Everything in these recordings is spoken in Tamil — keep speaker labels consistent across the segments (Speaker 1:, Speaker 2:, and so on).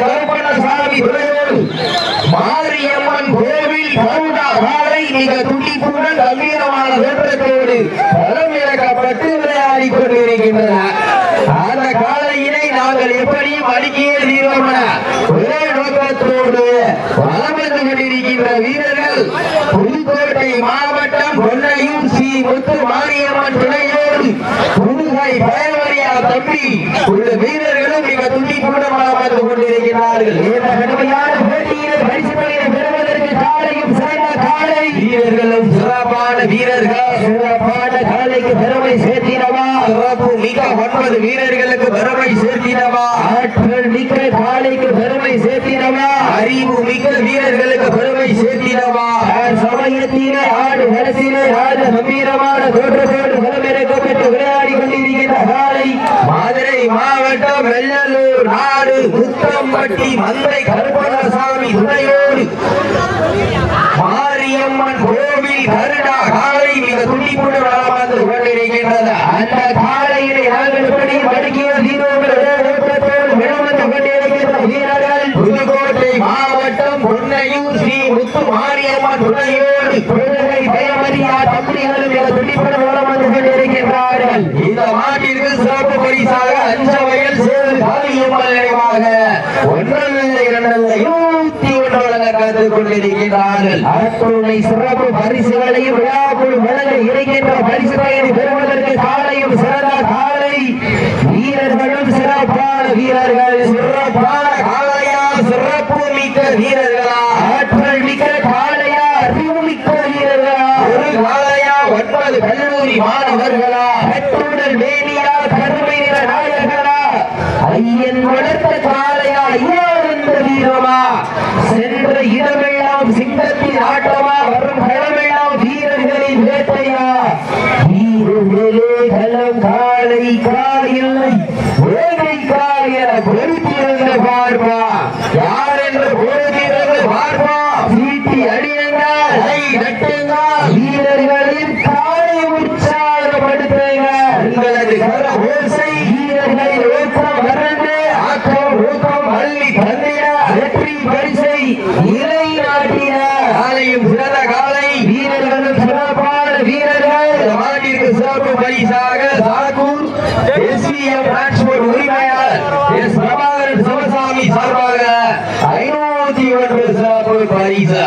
Speaker 1: கருப்பண்ணசாமி துறையோடு மாரியம்மன் கோவில் கவுண்டா காலை மிக கம்பீரமான தோற்றத்தோடு களமிறக்கப்பட்டு விளையாடி கொண்டிருக்கின்றன. அந்த காலையினை நாங்கள் எப்படியும் அடிக்கையே தீர்வோம் ஒரே நோக்கத்தோடு வலம் கொண்டிருக்கின்ற வீரர்கள் புதுக்கோட்டை மாவட்டம் பொன்னையும் ஸ்ரீ முத்து மாரியம்மன் துணையோடும் புதுகை பயன்வரியா தம்பி உள்ள வீரர்களும் மிக துடிப்புடன் வலம் வந்து கொண்டிருக்கிறார்கள். இந்த கடுமையான போட்டியில் பரிசு பெறுவதற்கு காலையும் சிறந்த காலை. வீரர்களும் சிறப்பான வீரர்கள். சிறப்பான காலைக்கு பெருமை சேர்த்தினவா? சிறப்பு மிக ஒன்பது வீரர்களுக்கு பெருமை சேர்த்தினவா? ஆற்றல் சேர்த்தினவா அறிவு மிக்க வீரர்களுக்கு பெருமை சேர்த்தினவா சமயத்திலே ஆடு வளத்திலே ஆடு கம்பீரமான தோற்றத்தோடு களமிறக்கப்பட்டு விளையாடி கொண்டிருக்கின்ற காலை. மதுரை மாவட்டம் வெள்ளலூர் நாடு முத்தம்பட்டி மந்தை கருப்பணசாமி துணையோடு மாரியம்மன் கோவில் கருடா காலை மிக துடிப்புடன் வலம் வந்து கொண்டிருக்கின்றது. அந்த காலையிலே நாங்கள் மடுக்கிய தீரோடு விடம் வந்து கொண்டிருக்கின்ற வீரர்கள் புதுக்கோட்டை மாவட்டம் பொன்னையூர் ஸ்ரீ முத்து மாரியம்மன் துணையோடு குழந்தை தம்பிகளும் மிக துடிப்புடன் வலம் வந்து கொண்டிருக்கின்றார்கள். இந்த மாட்டிற்கு சிறப்பு பரிசாக அஞ்ச வயல் சேது காளியம்மன் நினைவாக ஒன்றல்ல இரண்டல்ல இருபத்தி ஒன்று வழங்க காத்துக் கொண்டிருக்கிறார்கள் அத்துணை சிறப்பு பரிசுகளையும் விழாக்குள் வழங்க இருக்கின்ற பரிசு பயனை பெறுவதற்கு காலையும் சிறந்த காலை. வீரர்களும் சிறப்பான வீரர்கள் சிறப்பான காலையா சிறப்பு மிக்க வீரர்களா. கல்லூரி மாணவர்களா பெற்றோர்கள் மேனியா கருமை நிற நாயகர்களா ஐயன் வளர்த்த காலையா ஐயா ஐயானந்த வீரமா? சென்ற இடமெல்லாம் சிங்கத்தின் ஆட்டமா வரும் களமெல்லாம் வீரர்களின் வேட்டையா? வீரர்களே களம் காலை காலையில் இல்லை காலையில் பொறுத்திருந்த பார்வா யார் என்று பொறுத்திருந்த பார்ப்பா சீட்டி அடியுங்கள் கை நட்டுங்கள் வீரர்களின் காலை உற்சாகப்படுத்துங்க உங்களது கர ஓசை வீரர்களின் ஊக்கம் மறந்து ஆக்கம் ஊக்கம் அள்ளி தந்திட வெற்றி பரிசை இலை நாட்டின காலையும் சிறந்த காலை வீரர்களும் சிறப்பான வீரர்கள் இந்த மாட்டிற்கு சிறப்பு பரிசாக சாக்கூர் எஸ்பிஎம் டிரான்ஸ்போர்ட் உரிமையாளர் எஸ் பிரபாகரன் சிவசாமி சார்பாக ஐநூத்தி ஒன்று சிறப்பு பரிசு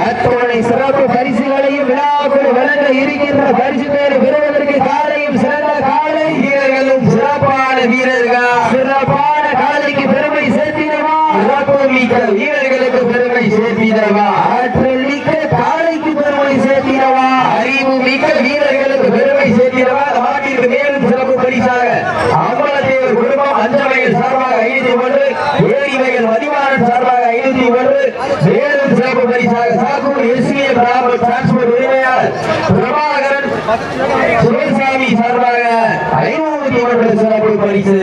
Speaker 1: அத்துணை சிறப்பு பரிசுகளையும் விழாக்குள் வழங்க இருக்கின்ற பரிசு பேர் பெறுவதற்கு காலையும் சிறந்த காலை வீரர்களும் சிறப்பான வீரர்கள் சிறப்பான காலைக்கு பெருமை சேர்த்திடவா சிறப்பு மிக்க வீரர்களுக்கு பெருமை சேர்த்திடவா ஆற்றல் மிக்க காலைக்கு பெருமை சேர்த்திடவா அறிவு மிக்க வீரர்களுக்கு பெருமை சேர்த்திடவா அந்த மாட்டிற்கு மேலும் சிறப்பு பரிசாக அம்பலத்தேவர் குடும்பம் அஞ்சமையில் சார்பாக ஐநூத்தி ஒன்று ஏரி வயல் மதிவாணன் சார்பாக ஐநூத்தி ஒன்று மேலும் சிறப்பு பரிசாக சாக்கூர் எஸ்ஏ பிராமண டிரான்ஸ்போர்ட் உரிமையாளர் பிரபாகரன் சுரேசாமி சார்பாக ஐநூறு கிலோமீட்டர் சிறப்பு பரிசு.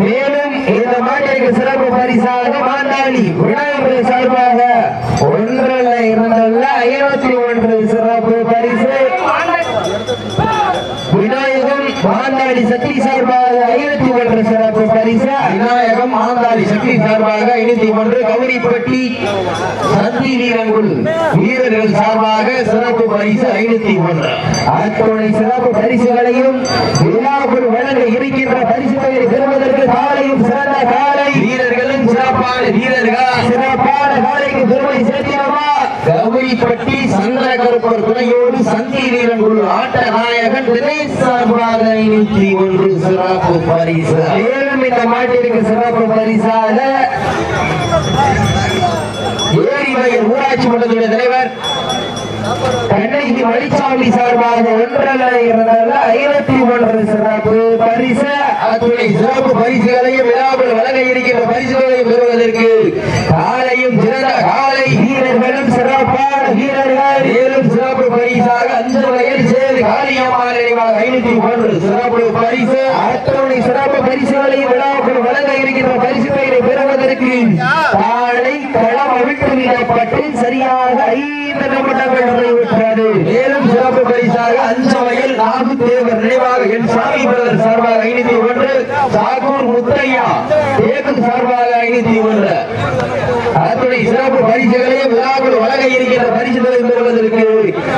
Speaker 1: மேலும் இந்த மாட்டிற்கு சிறப்பு பரிசாக மாந்தாளி விநாயகர் சார்பாக ஒன்றல்ல இரண்டல்ல ஐநூத்தி ஒன்று சிறப்பு பரிசு. விநாயகம் மாந்தாளி சக்தி சார்பாக ஐநூத்தி ஒன்று சிறப்பு பரிசு விநாயகம் சக்தி சார்பாக இணைந்து ஒன்று கௌரிப்பட்டி சந்தி வீரங்குள் வீரர்கள் சார்பாக சிறப்பு பரிசு ஐநூத்தி ஒன்று. அத்துணை சிறப்பு பரிசுகளையும் விழாவுக்குள் வழங்க இருக்கின்ற பரிசு பெயரை பெறுவதற்கு காலையும் சிறந்த காலை. வீரர்களும் சிறப்பான வீரர்கள் காலைக்கு பெருமை சேர்த்தினவா கவுரிப்பட்டி சந்திரகருப்பர் துணையோடு சந்தி வீரன் உள்ள ஆட்ட நாயகன் தினேஷ் சார்பாக ஐநூத்தி ஒன்று சிறப்பு பரிசு. மேலும் இந்த மாட்டிற்கு சிறப்பு பரிசாக ஏரிவயல் ஊராட்சி மன்றத்துடைய தலைவர் கண்ணகி மணிசாமி சார்பாக ஒன்றல்ல இரண்டல்ல ஐநூத்தி ஒன்று சிறப்பு பரிசு. அத்துணை சிறப்பு பரிசுகளையும் விழாவில் வழங்க இருக்கின்ற பரிசுகளையும் பெறுவதற்கு காலையும் சிறந்த காலை வீரர்களும் சிறப்பான வீரர்கள். மேலும் சிறப்பு பரிசாக அஞ்சு வயல் சேது காளியம்மாள் நினைவாக ஐநூத்தி ஒன்று சிறப்பு பரிசு. அத்துணை சிறப்பு பரிசுகளையும் விழாவில் வழங்க இருக்கின்ற பரிசு பெயரை பெறுவதற்கு காலை சரியாக ஐந்து நிமிடங்கள் நிறைவுற்றது மேலும் சிறப்பு பரிசாக அஞ்சவையில் நாகு தேவர் நினைவாக என் சாமி பிரதர் சார்பாக ஐநூத்தி ஒன்று சாகூர் முத்தையா தேக்க சார்பாக ஐநூத்தி ஒன்று. அத்துடைய சிறப்பு பரிசுகளே விழாக்கள் வழங்க இருக்கிற பரிசுகளை பெறுவதற்கு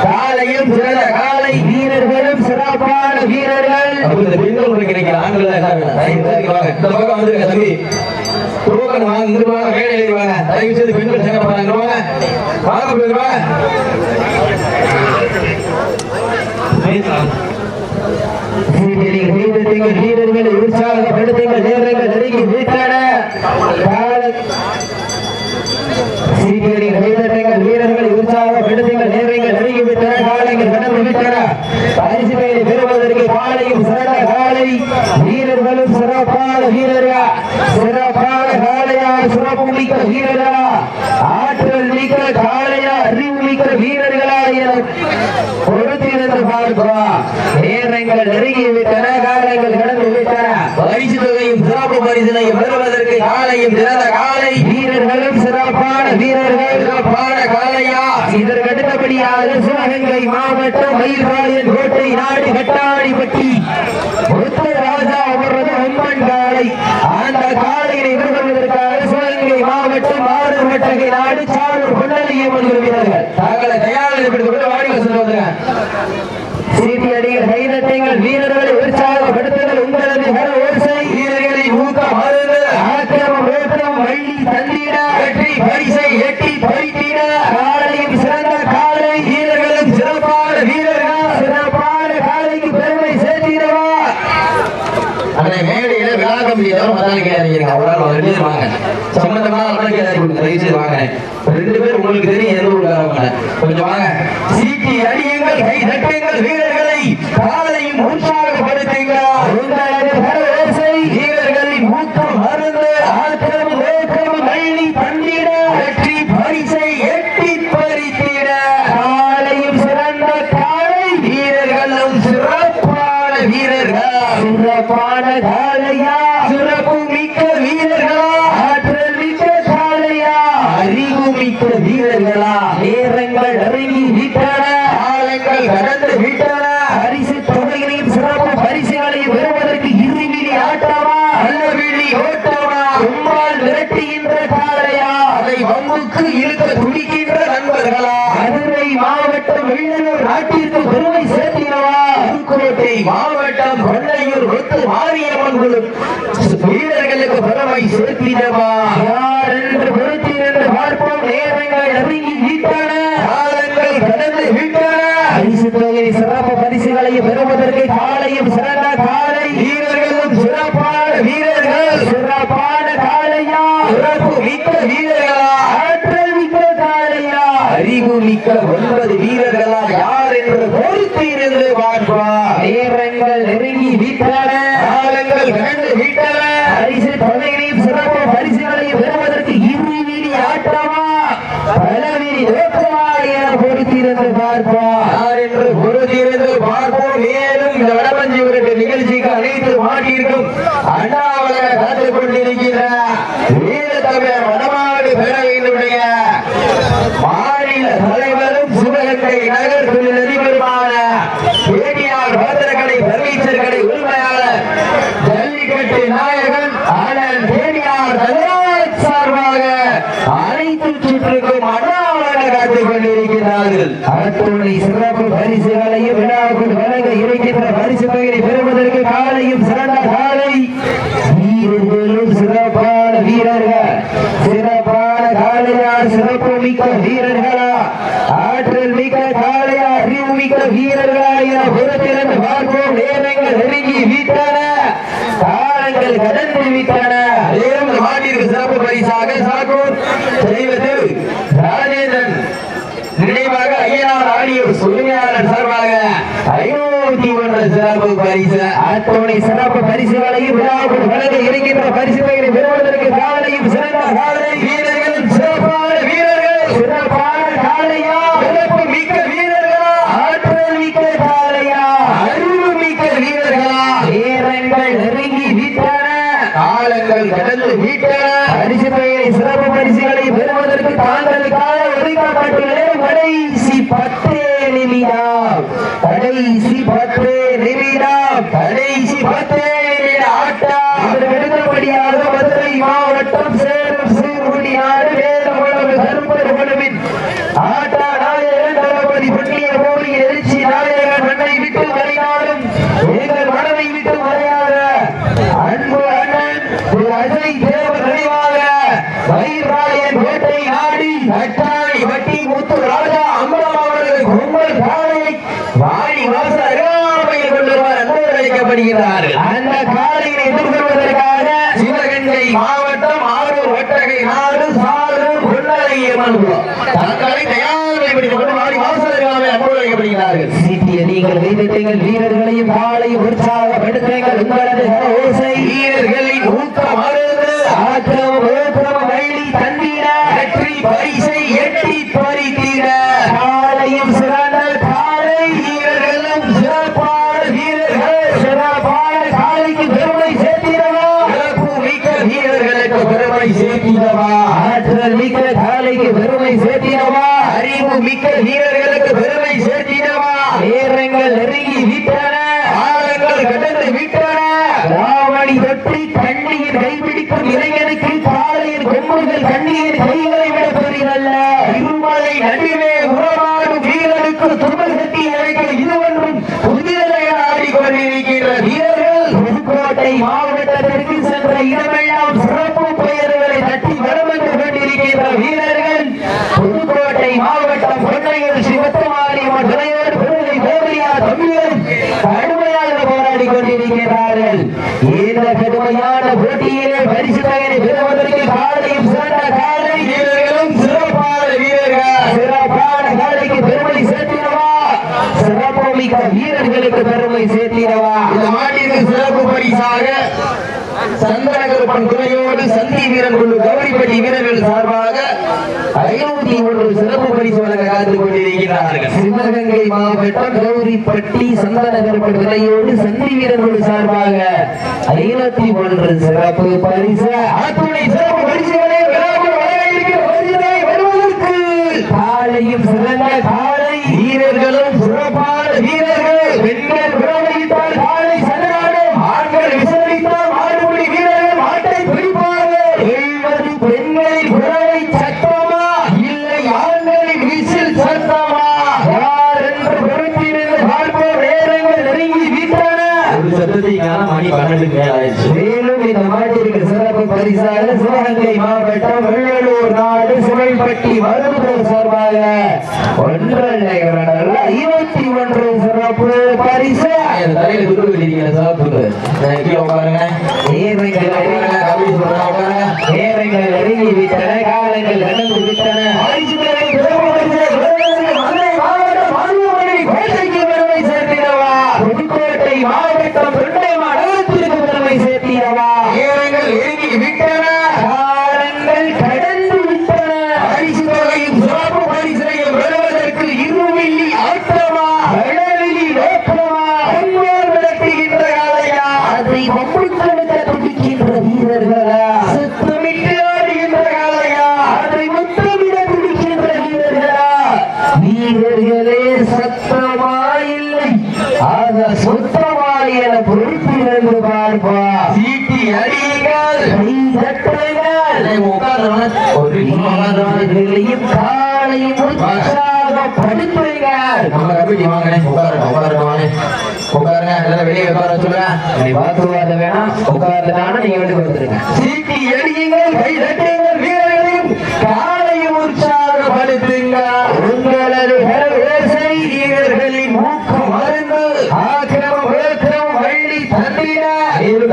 Speaker 1: காலையும் சிறந்த காலை வீரர்களும் சிறப்பான வீரர்கள். அப்ப இந்த பெண்கள் உங்களுக்கு நினைக்கிற ஆண்கள் இந்த பக்கம் வந்திருக்க தம்பி. டோக்கன் வாங்க இங்க வாங்க மேடையில் தயவு செய்து பெண்கள் சங்க வாங்க வாங்க வீரர்கள் வீரர்களை உற்சாகப்படுத்துங்கள் நேரங்கள் நெருங்கி விட்டன கால- சீக்கிரங்கள் கைதட்டுங்கள் வீரர்களை உற்சாகப்படுத்துங்கள் நேரங்கள் நெருங்கி விட்டன காலங்கள் கடந்து விட்டன பரிசு பெயரை பெறுவதற்கு காலையும் சிறந்த காலை வீரர்களும் சிறப்பான வீரர்களா சிறப்பான காலையா சிறப்பு மிக்க வீரர்களா? ஆற்றல் மிக்க காளையா அறிவு மிக்க வீரர்களா என பொறுத்திருந்து பார்க்கிறோம் நேரங்கள் நெருங்கி விட்டன காலங்கள் கடந்து விட்டன. பரிசு தொகையும் சிறப்பு பரிசினையும் பெறுவதற்கு காலையும் சிறந்த காலை வீரர்களும் சிறப்பான வீரர்கள். சிறப்பான காலையா இதற்கு அடுத்தபடியாக சிவகங்கை மாவட்டம் மயில்வாளையன் கோட்டை நாடு கட்டாடிப்பட்டி. ராஜா அவரது அம்மன் காலை அந்த சிவகங்கை மாவட்டம் ஆறு மட்டகை நாடு சாலூர் கொண்டலியம்மன் வீரர்கள் தங்களை தயாரிப்படுத்த வாடிக்கை சொல்லுவாங்க சீட்டி அடிகள் கைதட்டுங்கள் வீரர்களை உற்சாகப்படுத்துங்கள். உங்களது கர ஓசை வீரர்களை ஊக்கம் அருது ஆக்கிரமம் ஓட்டம் வள்ளி தந்திட. வெற்றி பரிசை எட்டி பறித்திட. காலையும் சிறந்த காலை வீரர்களும் சிறப்பான வீரர்கள். சிறப்பான காலைக்கு பெருமை சேர்த்திடவா. அன்னை மேடையில விழா கமிட்டி தவிர மத்தாலும் கேட்காதீங்க அவரால் ரெண்டு பேர் தயவு செய்து வாங்க ரெண்டு பேர் உங்களுக்கு தெரியும் எந்த ஊருக்காரவங்க கொஞ்சம் வாங்க. சீட்டி அடியுங்கள் கை தட்டுங்கள் வீரர்களை காலையும் உற்சாகப்படுத்துங்கள். வீரர்களின் ஊக்கம் மருந்து ஆத்திரம் வேக்கம் நள்ளி வெற்றி பரிசை எட்டி பறித்திட. காலையும் சிறந்த காலை வீரர்களும் சிறப்பான வீரர்கள். சிறப்பான காலையா சிறப்பு வீரர்களா நேரங்கள் நெருங்கி விட்டன. காலங்கள் கடந்து விட்டன. பரிசு தொகைகளையும் சிறப்பு பரிசுகளையும் பெறுவதற்கு இருவிழி ஆட்டமா? நல்லவிழி ஓட்டமா? உம்மால் விரட்டுகின்ற காலையா அதை வம்புக்கு இழுக்க துடிக்கின்ற நண்பர்களா? மதுரை மாவட்டம் வெள்ளலூர் நாட்டிற்கு பெருமை சேர்த்தினவா? புதுக்கோட்டை மாவட்டம் கொண்டையூர் ஒத்து மாரியம்மன் வீரர்களுக்கு பெருமை சேர்த்தினவா யார் என்று பொறுத்திருந்து பார்ப்போம் நேரங்கள் நெருங்கி விட்டன காலங்கள் சிறப்பு பரிசுகளையும் பெறுவதற்கு காலையும் சிறந்த காலை. வீரர்களும் சிறப்பான வீரர்கள். சிறப்பான காலையா? சிறப்பு மிக்க வீரர்களா? ஆற்றல் மிக்க காலையா? அறிவு மிக்க ஒன்பது வீரர்களா? யார் என்று பொறுத்து இருந்து நேரங்கள் நெருங்கி விட்டன. காலங்கள் விட்டன பரிசு தொகைகளையும் சிறப்பு பரிசுகளையும் பெறுவதற்கு இருவிழி ஆட்டமா பலவிரி நோக்கமா என பொறுத்திருந்து பார்ப்போம் யார் என்று பொறுத்திருந்து பார்ப்போம் மேலும் இந்த வடபஞ்சி உருட்டு நிகழ்ச்சிக்கு அனைத்து மாட்டிற்கும் அண்ணாவளர காத்துக் கொண்டிருக்கின்ற வீரத்தமிழர் வடமாடு பேரவையினுடைய மாநில தலைவரும் சிவகங்கை நகர் தொழில் அதிபருமான பேட்டியார் பத்திரக்கடை பர்னீச்சர் கடை உரிமையாளர் ஜல்லிக்கட்டு நாயகன் அண்ணன் பேட்டியார் தங்கராஜ் சார்பாக அனைத்து சுற்றுக்கும் அண்ணாவளர காத்துக் கொண்டிருக்கிறார்கள். அத்துணை சிறப்பு பரிசுகளையும் விழாவுக்குள் வழங்க இருக்கின்ற பரிசு தொகையை பெறுவதற்கு காலையும் சிறந்த வீரர்களும் சிறப்பான வீரர்கள். சிறப்பான காளையா சிறப்பு மிக்க வீரர்களா? ஆற்றல் மிக்க காளையா அறிவு மிக்க வீரர்களா என புறத்திலிருந்து பார்ப்போம். நேரங்கள் நெருங்கி விட்டன காலங்கள் கடந்து விட்டன. மேலும் இந்த மாட்டிற்கு சிறப்பு பரிசாக சாக்கூர் தெய்வத்தில் ராஜேந்திரன் நினைவாக ஐயனார் ஆடியோர் உரிமையாளர் சார்பாக ஐநூறு இருபத்தி ஒன்று சிறப்பு பரிசு. அத்துணை சிறப்பு பரிசுகளையும் விழாவுக்கு வழங்க இருக்கின்ற பரிசுகளை பெறுவதற்கு காலையும் சிறந்த காலை வீரர்களும் சிறப்பான வீரர்கள் சிறப்பான காலையா சிறப்பு மிக்க வீரர்களா ஆற்றல் மிக்க காலையா அறிவு மிக்க வீரர்களா. வீரங்கள் நெருங்கி விட்டன காலங்கள் கடந்து விட்டன பரிசு பெயரை சிறப்பு பரிசுகளை பெறுவதற்கு தாங்களுக்காக ஒதுக்கப்பட்டுள்ள கடைசி பத்து கடைசி பத்து நிமிடம். கடைசி பத்து நிமிட ஆட்டம். அன்போடு அழைக்கப்படுகிறார்கள் அந்த காலையை எதிர்கொள்வதற்காக சிவகங்கை மாவட்டம் ஆரூர் ஒட்டகை நாடு சாலூர் கொள்ளலையம்மன் தங்களை கொண்டு அன்போடு அழைக்கப்படுகிறார்கள். சீட்டிய நீங்கள் வீரர்கள் வீரர்களையும் காலையும் உற்சாகப்படுத்துங்கள். உங்களது கொம்புகள் கண்ணியின் விட பெரியதல்ல. இருமலை நடுவே உறவாடும் வீரனுக்கு தும்பல் கட்டி அழைக்க இதுவொன்றும் புதிதாக ஆடிக்கொண்டிருக்கிற வீரர்கள் புதுக்கோட்டை மாவட்டத்திற்கு சென்ற இடமெல்லாம் சிறப்பு பெயர்களை தட்டி வரம் வந்து கொண்டிருக்கின்ற வீரர்கள் புதுக்கோட்டை மாவட்டம் பொன்னையூர் சிவத்தமாரியம்மன் துணையோடு புதுவை கோவிலியா தமிழர் கடுமையாக போராடி கொண்டிருக்கிறார்கள் இந்த கடுமையான போட்டியிலே பரிசு தொகையை பெறுவதற்கு காலையும் சிறந்த காலை வீரர்களும் சிறப்பான வீரர்கள் சிறப்பான காலைக்கு பெருமை சேர்த்திடவா மிக்க வீரர்களுக்கு பெருமை சேர்த்திடவா? இந்த மாட்டிற்கு சிறப்பு பரிசாக சந்தனகருப்பன் துணையோடு சந்தி வீரன் குழு கௌரிப்பட்டி வீரர்கள் சார்பாக ஐநூத்தி ஒன்று சிறப்பு பரிசு வழங்க காத்துக் கொண்டிருக்கிறார்கள். சிவகங்கை மாவட்டம் கௌரிப்பட்டி சந்தனகருப்பன் துணையோடு சந்தி வீரன் குழு சார்பாக ஐநூத்தி ஒன்று சிறப்பு பரிசு. அத்துணை சிறப்பு பரிசுகளை காலையும் சிறந்த காலை வீரர்களும் சிறப்பான வீரர்கள் பெண்கள் விளையாடித்தால் காலை சதுராடும் ஆண்கள் விசாரித்தால் ஆடுபடி வீரர்கள் ஆட்டை பிடிப்பார்கள் எழுவது பெண்களின் குரலை சத்தமா இல்லை ஆண்களின் விசில் சத்தமா யார் என்று பொறுத்திருந்து பார்ப்போம் நேரங்கள் நெருங்கி விட்டன
Speaker 2: ஒரு சத்தத்தை காண மணி பன்னெண்டு மேலாயிடுச்சு
Speaker 1: மேலும் இந்த மாட்டிற்கு சிறப்பு பரிசாக சிவகங்கை மாவட்டம் வெள்ளலூர் நாடு சிவல்பட்டி மருத்துவர் சார்பாக ஒன்றரை இருபத்தி ஒன்று சிறப்பு பரிசு.
Speaker 2: தலையில துரு வெளியே சாப்பிட்டு கீழே உட்காருங்க.
Speaker 1: நெருங்கி விட்டன என பொறுப்பிருந்து பார்ப்பா
Speaker 2: சீட்டி அடியுங்கள்.
Speaker 1: கை தட்டுங்கள்
Speaker 2: உட்கார்றவன
Speaker 1: காலையும் உற்சாகப்படுத்துங்கள்
Speaker 2: நம்ம கபடி வாங்க உட்காருங்க உட்காருங்க உட்காருங்க வெளியே உட்கார
Speaker 1: நீ வேணாம். நீங்க கொடுத்துருங்க
Speaker 2: சீட்டி அடியுங்கள் கை வீரர்களையும்.
Speaker 1: காலையும் உற்சாகப்படுத்துங்கள் உங்களது கரவேசை வீரர்களின் ஊக்கம் மருந்து ஆக்கிரமம் வேக்கிரமம் வள்ளி தந்திட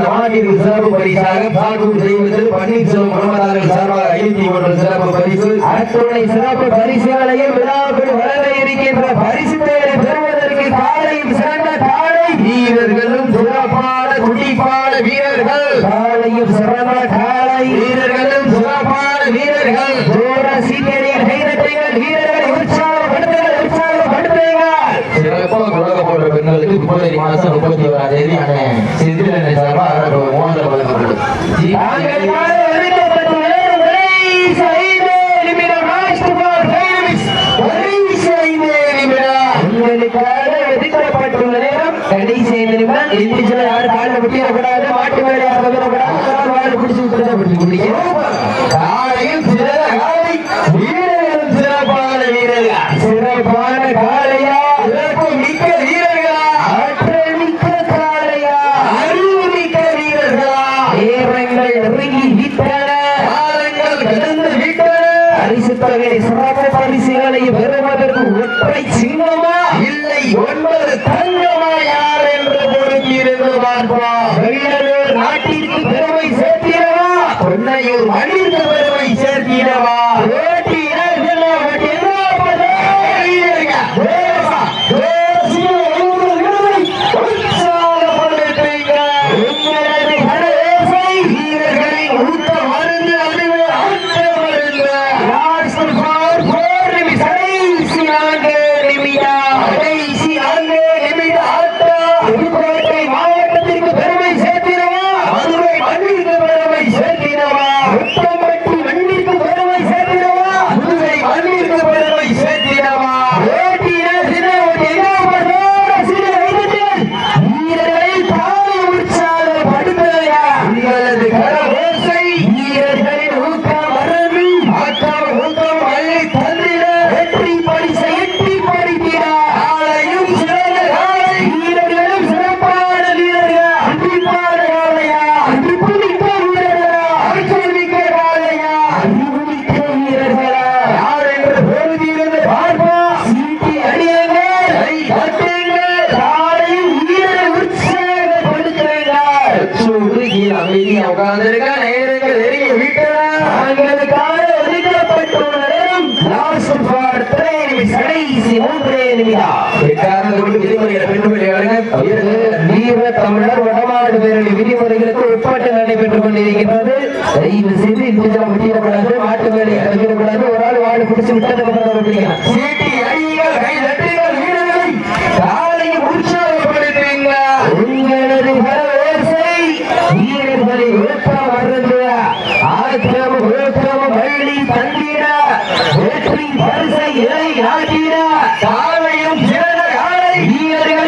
Speaker 2: இந்த சிறப்பு பரிசாக பாகூர் தெய்வத்தில் பன்னீர்செல்வம் குடும்பத்தார்கள் சார்பாக ஐநூத்தி ஒன்று சிறப்பு பரிசு.
Speaker 1: அத்துணை சிறப்பு பரிசுகளையும் விழாவில் வளர இருக்கின்ற பரிசு பெயரை பெறுவதற்கு காலையும் சிறந்த காலை
Speaker 2: வீரர்களும் சிறப்பான துடிப்பான வீரர்கள்.
Speaker 1: காலையும் சிறந்த காலை
Speaker 2: வீரர்களும் சிறப்பான வீரர்கள்
Speaker 1: தூர சீக்கிரம் கைதட்டுங்கள் வீரர்களை உற்சாகப்படுத்துங்கள் உற்சாகப்படுத்துங்கள்
Speaker 2: சிறப்பாக உலக போன்ற பெண்களுக்கு பிப்ரவரி மாதம் முப்பத்தி ஓராம் தேதி அண்ணன் சித்திரனை சார்பாக மோதல் வழங்கப்பட்டது
Speaker 1: நாங்கள் காலை அறிவிக்கப்பட்ட நேரம் கடைசி ஐந்து நிமிடம் last for five minutes. கடைசி ஐந்து நிமிடம். ஒதுக்கப்பட்டுள்ள நேரம் கடைசி ஐந்து நிமிடம் யாரும் காலில் மாட்டு வேலையாக விடக்கூடாது வாழை பிடிச்சு குடிக்கணும் நாட்டிற்கு பெருமை சேர்த்திடவா? பொன்னையூர் மண்ணிற்கு பெருமை சேர்த்திடவா? பிடிச்சா முடியக்கூடாது மாட்டு வேலையை கழிவிடக்கூடாது ஒரு ஆள் வாழை பிடிச்சு விட்டதை வெற்றி பரிசை இலை நாட்டின
Speaker 2: காலையும் சிறந்த காலை.
Speaker 1: வீரர்கள்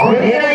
Speaker 1: Oye.